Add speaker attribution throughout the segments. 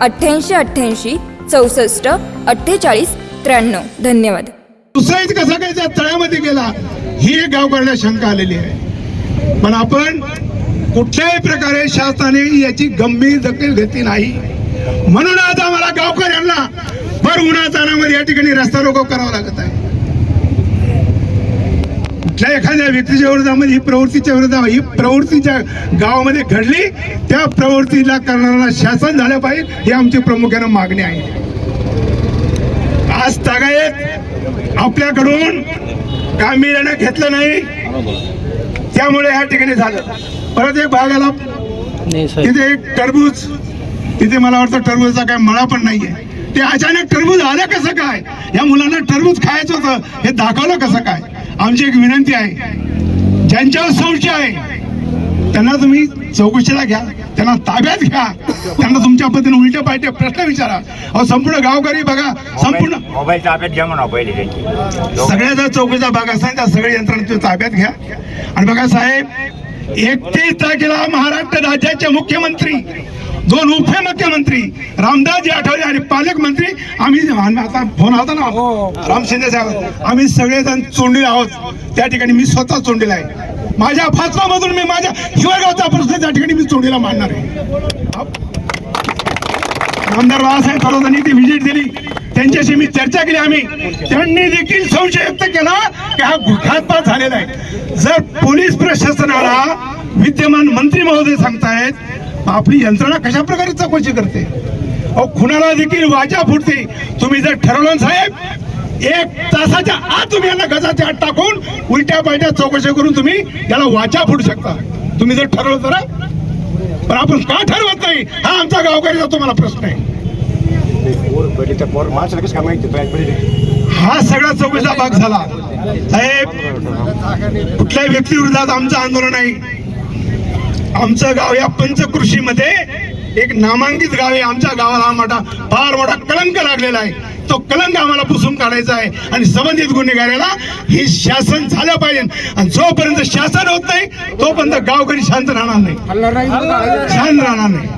Speaker 1: अठ्ठ्याऐंशी अठ्ठ्याऐंशी चौसष्ट अठ्ठेचाळीस त्र्याण्णव. धन्यवाद.
Speaker 2: सुसाईड कसा काय त्या तळ्यामध्ये गेला ही एक गावकऱ्याला शंका आलेली आहे. पण आपण कुठल्याही प्रकारे शासनाने याची गंभीर दखल घेतली नाही. म्हणून आज आम्हाला गावकऱ्यांना भर उन्हातानामध्ये या ठिकाणी रस्ता रोको करावा लागत आहे. कुठल्या एखाद्या व्यक्तीच्या विरोधामध्ये ही प्रवृत्तीच्या विरोधात ही प्रवृत्तीच्या गावामध्ये घडली त्या प्रवृत्तीला करणारा शासन झालं पाहिजे ही आमची प्रामुख्यानं मागणी आहे. आज तागायत आपल्याकडून गांभीर्यानं घेतलं नाही त्यामुळे या ठिकाणी झालं. परत एक भागाला तिथे एक टरबूज तिथे मला वाटतं टरबूजचा काय मळा पण नाहीये. ते अचानक टरबूज आलं कसं काय? या मुलांना टरबूज खायचं होतं हे दाखवलं कसं काय? आमची एक विनंती आहे. ज्यांच्यावर संशय आहे त्यांना तुम्ही चौकशीला घ्या त्यांना ताब्यात घ्या त्यांना तुमच्या पद्धतीने उलटे पालटे प्रश्न विचारा. अहो संपूर्ण गावकरी बघा संपूर्ण
Speaker 3: मोबाईल ताब्यात घ्या म्हणा पहिले त्यांची.
Speaker 2: सगळ्याचा चौकीचा भाग असा त्या सगळ्या यंत्रणा तुम्ही ताब्यात घ्या. आणि बघा साहेब एकतीस तारखेला महाराष्ट्र राज्याचे मुख्यमंत्री दोन उपमुख्यमंत्री रामदासजी आठवले आणि पालकमंत्री आम्ही आता फोन आला ना. राम शिंदे साहेब आम्ही सगळेजण चोंडीला आहोत. त्या ठिकाणी मी स्वतः चोंडीला आहे. माझ्या फासलामधून मी माझ्या हिवरगावचा प्रश्न त्या ठिकाणी मी चोंडीला मांडणार आहे. आमदार बाळासाहेब थोरातांनी ती व्हिजिट दिली. त्यांच्याशी मी चर्चा केली आम्ही. त्यांनी देखील संशय व्यक्त केला की हा घातपात झालेला आहे. जर पोलीस प्रशासनाला विद्यमान मंत्री महोदय सांगतायत आपली यंत्रणा कशा प्रकारे चौकशी करते? अहो खुणाला देखील वाचा फुटते. तुम्ही जर ठरवलं ना साहेब एक तासाच्या आत तुम्ही यांना गजाच्या आत टाकून उलट्या पालट्या चौकशी करून तुम्ही याला वाचा फुटू शकता. तुम्ही जर ठरवलं तर पण आपण का ठरवत नाही? हा आमचा गावकरीचा तुम्हाला प्रश्न आहे.
Speaker 3: काय माहिती
Speaker 2: हा सगळा चौकशीचा भाग झाला. साहेब कुठल्याही व्यक्तीविरोधात आमचं आंदोलन आहे. आमचं गाव या पंचकृषीमध्ये एक नामांकित गाव आहे. आमच्या गावाला हा मोठा फार मोठा कलंक लागलेला आहे. तो कलंक आम्हाला पुसून काढायचा आहे. आणि संबंधित गुन्हेगाराला हे शासन झालं पाहिजे. आणि जोपर्यंत शासन होत नाही तोपर्यंत गावकरी शांत राहणार नाही. शांत राहणार नाही.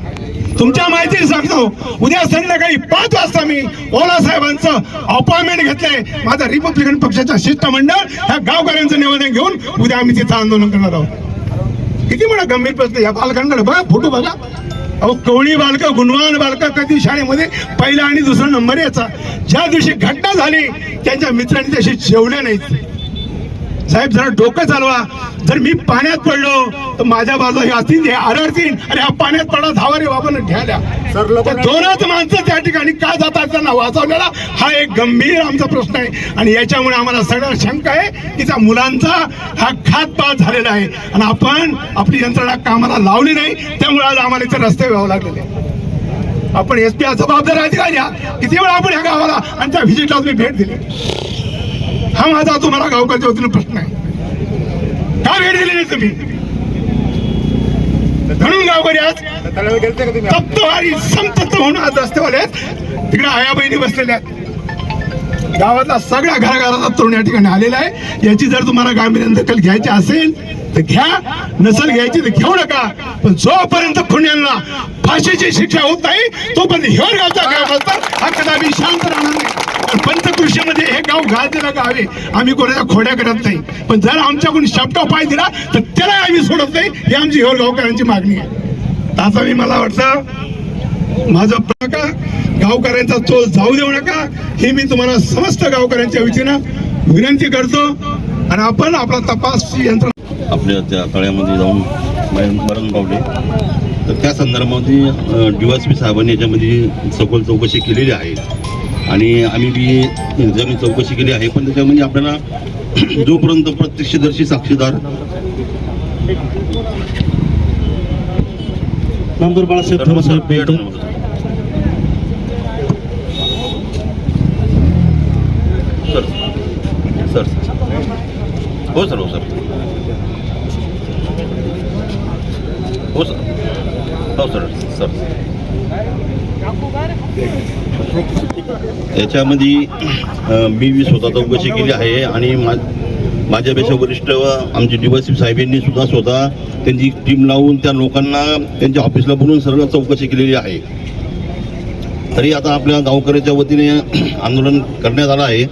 Speaker 2: तुमच्या माहिती सांगतो उद्या संध्याकाळी पाच वाजता मी ओला साहेबांचं अपॉइंटमेंट घेतलंय. माझा रिपब्लिकन पक्षाच्या शिष्टमंडळ ह्या गावकऱ्यांचं निवेदन घेऊन उद्या आम्ही तिथं आंदोलन करणार आहोत. किती मोठा गंभीर प्रश्न? या बालकांकडे बघा फोटो बघा. अहो कवळी बालक गुणवान बालक कधी शाळेमध्ये पहिला आणि दुसरा नंबर यायचा. ज्या दिवशी घटना झाली त्यांच्या मित्रांनी त्याशी जेवल्या नाहीत. साहेब जरा डोकं चालवा. जर मी पाण्यात पडलो तर माझ्या बाजूला हे असतील हे आरडतील आणि हा पाण्यात पडा धावा रे
Speaker 3: लोक-
Speaker 2: त्या दोनच माणसं त्या ठिकाणी का जातात त्यांना वाचवलेला हा एक गंभीर आमचा प्रश्न आहे. आणि याच्यामुळे आम्हाला सगळं शंका आहे की त्या मुलांचा हा घातपात झालेला आहे. आणि आपण आपली यंत्रणा कामाला लावली नाही त्यामुळे आज आम्हाला इथे रस्ते व्हावं लागलेले. आपण एस पी जबाबदार अधिकारी किती वेळा आपण ह्या गावाला आणि त्या व्हिजिटला तुम्ही भेट दिली? हा माझा तुम्हाला गावकरच्या वतीनं प्रश्न आहे. का भेट दिली नाही तुम्ही? म्हणून गावकरी आज
Speaker 3: तळावर
Speaker 2: संतप्त म्हणून आज रस्त्यावाले आहेत. तिकडे आया बहिणी बसलेल्या आहेत. गावातला सगळ्या घराघराचा तरुण या ठिकाणी आलेला आहे. याची जर तुम्हाला गांभीर्याने दखल घ्यायची असेल तर घ्या नसल घ्यायची तर घेऊ नका. पण जोपर्यंत खुण्यांना फाशीची शिक्षा होत नाही तोपर्यंत हिवर गावचा गाव असतात हा कदापि शांत राहणार नाही. पंचकृषीमध्ये हे गाव गाजलेलं गाव आहे. आम्ही कोणाच्या खोड्या करत नाही. पण जर आमच्याकडून शापटा पाय दिला तर त्याला आम्ही सोडत नाही. ही आमची हिवर गावकरांची मागणी आहे. आता मी मला वाटतं माझं प्रका गावकऱ्यांचा चोल जाऊ देऊ नका. हे मी तुम्हाला समस्त गावकऱ्यांच्या वतीनं विनंती करतो. आणि आपण आपला तपास यंत्रणा
Speaker 4: आपल्या त्या तळ्यामध्ये जाऊन मरण पावले तर त्या संदर्भामध्ये डी वाय पी साहेबांनी याच्यामध्ये सखोल चौकशी केलेली आहे. आणि आम्ही बी जमीन चौकशी केली आहे. पण त्याच्यामध्ये आपल्याला जोपर्यंत प्रत्यक्षदर्शी साक्षीदार
Speaker 5: नामदार बाळासाहेब थोरात साहेब बोलतो
Speaker 4: सर सर हो सर हो सर. हो सर. हो सर सर. याच्यामध्ये मी मी बी स्वतः चौकशी केली आहे आणि मा माझ्यापेक्षा वरिष्ठ आमचे डी साहेबांनी सुद्धा स्वतः त्यांची टीम लावून त्या लोकांना त्यांच्या ऑफिसला बोलून सर्व चौकशी केलेली आहे. तरी आता आपल्या गावकऱ्याच्या वतीने आंदोलन करण्यात आलं आहे.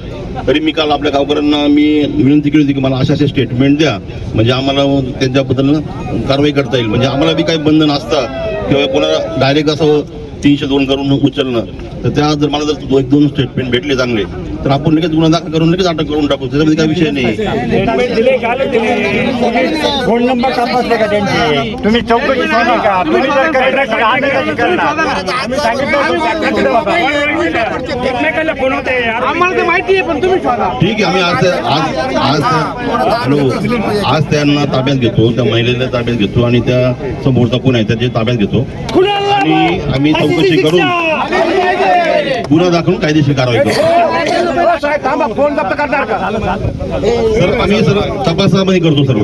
Speaker 4: तरी मी काल आपल्या गावकऱ्यांना मी विनंती केली होती की मला अशा असे स्टेटमेंट द्या. म्हणजे आम्हाला त्यांच्याबद्दल कारवाई करता येईल. म्हणजे आम्हाला बी काही बंधन असतं किंवा कोणाला डायरेक्ट असं तीनशे दोन करून उचलणं. तर त्या जर मला जर एक दोन स्टेटमेंट भेटले चांगले तर आपण लगेच गुन्हा दाखल करून लगेच अटक करून टाकू. त्याच्यामध्ये काही विषय नाही.
Speaker 3: स्टेटमेंट दिले का फोन नंबर तपासले का त्यांचे? तुम्ही चौकशी केली का? तुम्ही जर आम्ही करणार? आम्ही सांगितलं होतं त्याकडे एकमेकाला फोन होते. आम्हाला तर माहिती आहे पण तुम्ही
Speaker 4: ठीक आहे आम्ही आज आज आज हॅलो. आज त्यांना ताब्यात घेतो त्या महिलेला ताब्यात घेतो आणि त्या समोरचा कोण आहे त्याची ताब्यात घेतो. आणि आम्ही चौकशी करून गुन्हा दाखवून कायदेशीर कारवाई करू.
Speaker 3: थांबा फोन जप्त करणार का?
Speaker 4: सर आम्ही सर तपासामध्ये करतो सर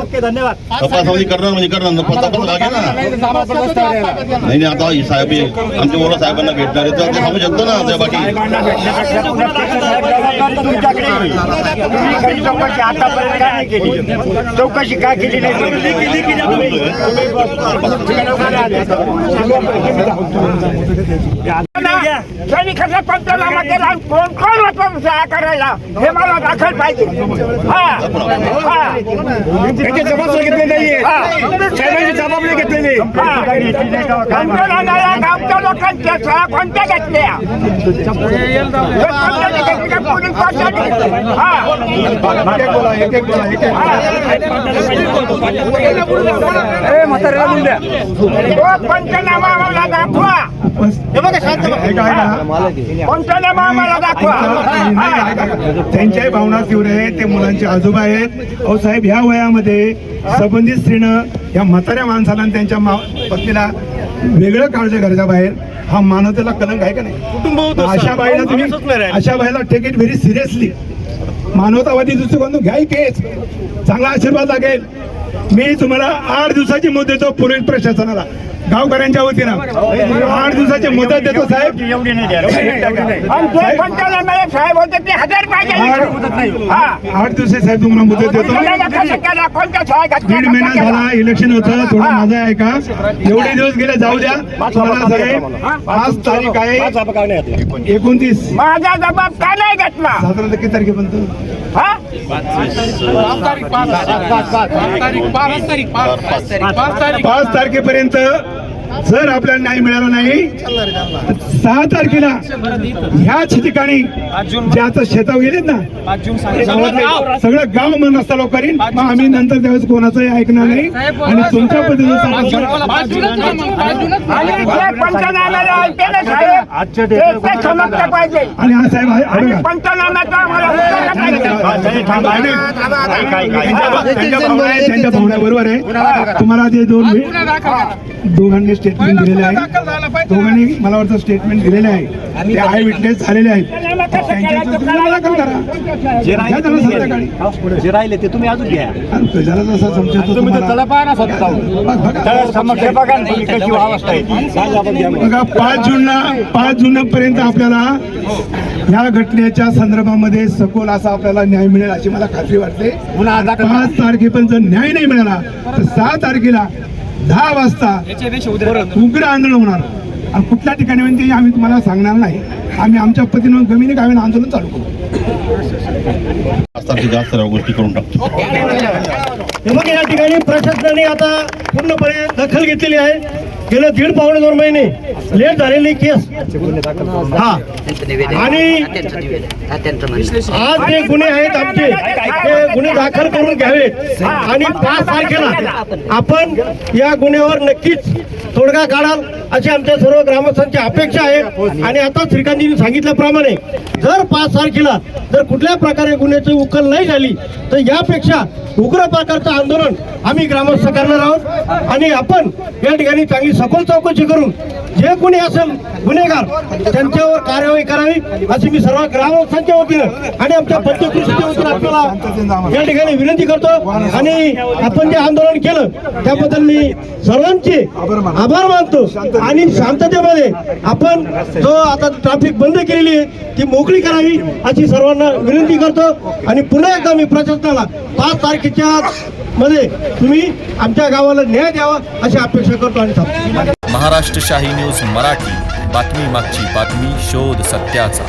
Speaker 3: ओके धन्यवाद.
Speaker 4: तपासामध्ये करणार म्हणजे करणार. तपास लागेल ना. नाही नाही आता साहेब हे आमच्या बोला साहेबांना भेटणार आहे तर ते सांगू शकतो ना त्या बाकी.
Speaker 3: चौकशी आतापर्यंत काय नाही केली. चौकशी काय केली नाही?
Speaker 6: त्यांनी कसं पंचनामा केला आणि कोण कोण सहाय्य करायला हे मला दाखल पाहिजे. हा. हा.
Speaker 3: घेतली नाहीये. साहेबांची जबाबदारी घेतली नाही.
Speaker 6: पंचनाम्याला गावच्या लोकांच्या सह्या कोणत्या घेतल्या? हे. हा पंचनामा आम्हाला दाखवा. पंचनामा आम्हाला दाखवा. हा.
Speaker 2: त्यांच्याही भावना तीव्र आहेत ते मुलांचे आजोबा आहेत. अहो साहेब ह्या वयामध्ये संबंधित स्त्रीनं या म्हाताऱ्या माणसाला आणि त्यांच्या मा पत्नीला वेगळं काळजी घरच्या बाहेर हा मानवतेला कलंक आहे का नाही? अशा बाईला तुम्ही अशा बाईला टेक इट व्हेरी सिरियसली मानवतावादी दृष्टिकोन घ्याय केस चांगला आशीर्वाद लागेल. मी तुम्हाला आठ दिवसाची मुदत देतो पोलीस प्रशासनाला. गावकऱ्यांच्या वतीनं. आठ दिवसाची मुदत देतो साहेब.
Speaker 3: एवढी नाही
Speaker 6: साहेब होते ते हजार पाहिजे. हा
Speaker 2: आठ दिवसाची साहेब तुम्हाला मुदत देतो? दीड महिना? झाला इलेक्शन होतं थोडं माझं आहे का? एवढे दिवस गेले जाऊ द्या. तुम्हाला साहेब पाच तारीख आहे एकोणतीस.
Speaker 6: माझा जबाब का नाही घेतला?
Speaker 2: साधारणतः किती तारखेपर्यंत.
Speaker 6: हा?
Speaker 2: पाच तारखेपर्यंत जर आपल्याला न्याय मिळाला नाही सहा तारखेला ह्याच ठिकाणी जे आता शेतावर गेलेत ना सगळं गाव. मन रस्ता लोक करीन. मग आम्ही नंतर त्यावेळेस कोणाचंही ऐकणार नाही. आणि तुमच्या पद्धतीनं
Speaker 6: आणि जे साहेब.
Speaker 2: हा त्यांच्या भावना बरोबर आहे. तुम्हाला ते दोन दोघांनी स्टेटमेंट दिलेले आहे. दोघांनी मला वाटतं स्टेटमेंट दिलेले आहे ते आय विटनेस झालेले आहेत. संध्याकाळी
Speaker 5: जे राहिले ते तुम्ही अजून घ्या.
Speaker 2: आणि प्रजाला जसा समजतो पाच जूनला पाच जून पर्यंत आपल्याला ह्या घटनेच्या संदर्भामध्ये सखोल असा आपल्याला न्याय मिळेल अशी मला खात्री वाटते. पाच तारखेपर्यंत जर न्याय नाही मिळाला तर सहा तारखेला दहा वाजता उग्र आंदोलन होणार. कुठल्या ठिकाणी होईल ते आम्ही तुम्हाला सांगणार नाही. आम्ही आमच्या पद्धतीनं गमिनी गावीनं आंदोलन चालू करू.
Speaker 4: जास्त सर्व गोष्टी करून टाकतो.
Speaker 5: या ठिकाणी प्रशासनाने आता पूर्णपणे दखल घेतलेली आहे.
Speaker 7: गेले दीड पावणे दोन महिने लेट झालेली केस. हा. आणि आज जे गुन्हे आहेत आमचे ते गुन्हे दाखल करून घ्यावेत. आणि पाच तारखेला आपण या गुन्ह्यावर नक्कीच तोडगा काढाल अशी आमच्या सर्व ग्रामस्थांची अपेक्षा आहे. आणि आता श्रीकांतजींनी सांगितल्याप्रमाणे जर पाच तारखेला जर कुठल्या प्रकारे गुन्ह्याची उकल नाही झाली तर यापेक्षा उग्र प्रकारचं आंदोलन आम्ही ग्रामस्थ करणार आहोत. आणि आपण या ठिकाणी चांगली सखोल चौकशी करून जे कोणी असेल गुन्हेगार त्यांच्यावर कार्यवाही करावी अशी मी सर्व ग्रामस्थांच्या वतीनं आणि आमच्या पंचकृषीच्या वतीनं आपल्याला या ठिकाणी विनंती करतो. आणि आपण जे आंदोलन केलं त्याबद्दल मी सर्वांचे आभार मानतो. आणि शांततेमध्ये आपण जो आता ट्रॅफिक बंद केलेली आहे ती मोकळी करावी अशी सर्वांना विनंती करतो. आणि पुन्हा एकदा मी प्रशासनाला पाच तारखेच्या मध्ये तुम्ही आमच्या गावाला न्याय द्यावा अशी अपेक्षा करतो आणि
Speaker 8: महाराष्ट्र शाही न्यूज मराठी. बातमी मागची बातमी शोध सत्याचा.